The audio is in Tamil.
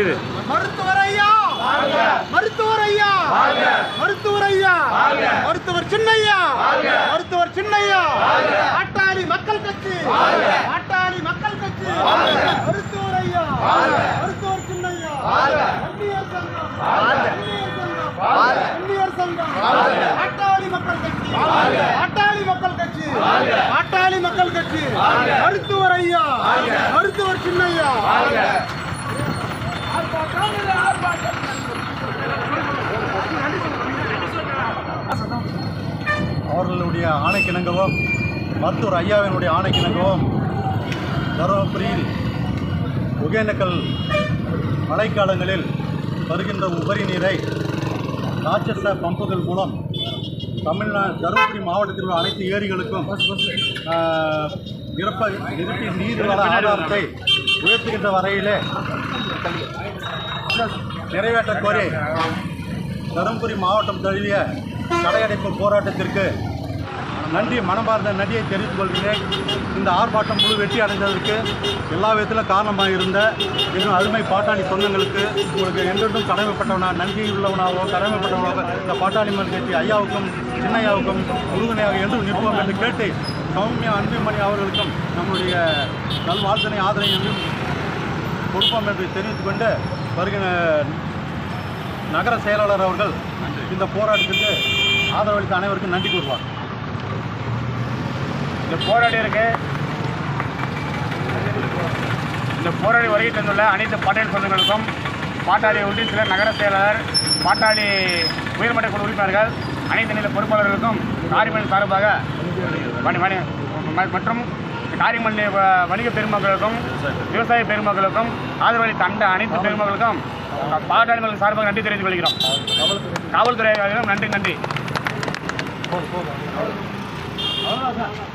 இது. மருத்துவர் ஐயா மருத்துவர் ஐயா மருத்துவர் ஐயா மருத்துவர் சின்னையா? மருத்துவர் சின்னையா? ஆட்டாளி மக்கள் கட்சி? ஆட்டாளி மக்கள் கட்சி? மருத்துவர் ஐயா மருத்துவர் சின்னையா? வன்னியர் சங்கம்? வன்னியர் சங்கம்? ஆட்டாளி மக்கள் ஆட்டாளி மக்கள் கட்சி? ஆட்டாளி மக்கள் கட்சி. மருத்துவர் ஐயா. மருத்துவர் சின்னையா. அவர்களுடைய ஆணைக்கிணங்கவும் மருத்துவர் ஐயாவினுடைய ஆணைக்கிணங்கவும் தருமபுரியில் ஒகேனக்கல் மழைக்காலங்களில் வருகின்ற உபரி நீரை ராட்சச பம்புகள் மூலம் தமிழ்நாடு தருமபுரி மாவட்டத்தில் உள்ள அனைத்து ஏரிகளுக்கும் ஆஹ், நிரப்ப நிரப்பி நீர்வள ஆதாரத்தை உயர்த்துகின்ற வரையிலே நிறைவேற்ற கோரி தருமபுரி மாவட்டம் தழுவிய கடையடைப்பு போராட்டத்திற்கு நன்றி மனமார்ந்த நன்றியை தெரிவித்துக் கொள்கிறேன். இந்த ஆர்ப்பாட்டம் முழு வெற்றி அடைந்ததற்கு எல்லா விதத்திலும் காரணமாக இருந்த இன்னும் அருமை பாட்டாளி சொந்தங்களுக்கு உங்களுக்கு என்றென்றும் கடமைப்பட்டவனா நன்றி உள்ளவனாகவோ கடமைப்பட்டவனாக இந்த பாட்டாளி மன்ற கட்சி ஐயாவுக்கும் சின்னையாவுக்கும் உறுதுணையாக என்றும் நிற்போம் என்று கேட்டு சௌமியா அன்புமணி அவர்களுக்கும் நம்முடைய நல்வாழ்த்தனை ஆதரவை என்றும் கொடுப்போம் என்று தெரிவித்துக் கொண்டு வருகிற நகர செயலாளர் அவர்கள் இந்த போராட்டத்திற்கு ஆதரவளித்த அனைவருக்கும் நன்றி கூறுவார். இந்த போராடி இருக்கு. இந்த போராடி வருகை தந்துள்ள அனைத்து பாட்டாளி சொந்தங்களுக்கும் பாட்டாளி ஒன்றியத்தில் நகர செயலாளர் பாட்டாளி உயர்மட்ட குழு உறுப்பினர்கள் அனைத்து நில பொறுப்பாளர்களுக்கும் காரிமணி சார்பாக மற்றும் காரிமணி வ- வணிக பெருமக்களுக்கும் விவசாய பெருமக்களுக்கும் ஆதரவளித்த தண்ட அனைத்து பெருமக்களுக்கும் பாட்டாளி சார்பாக நன்றி தெரிவித்துக் கொள்கிறோம். காவல்துறை நன்றி நன்றி.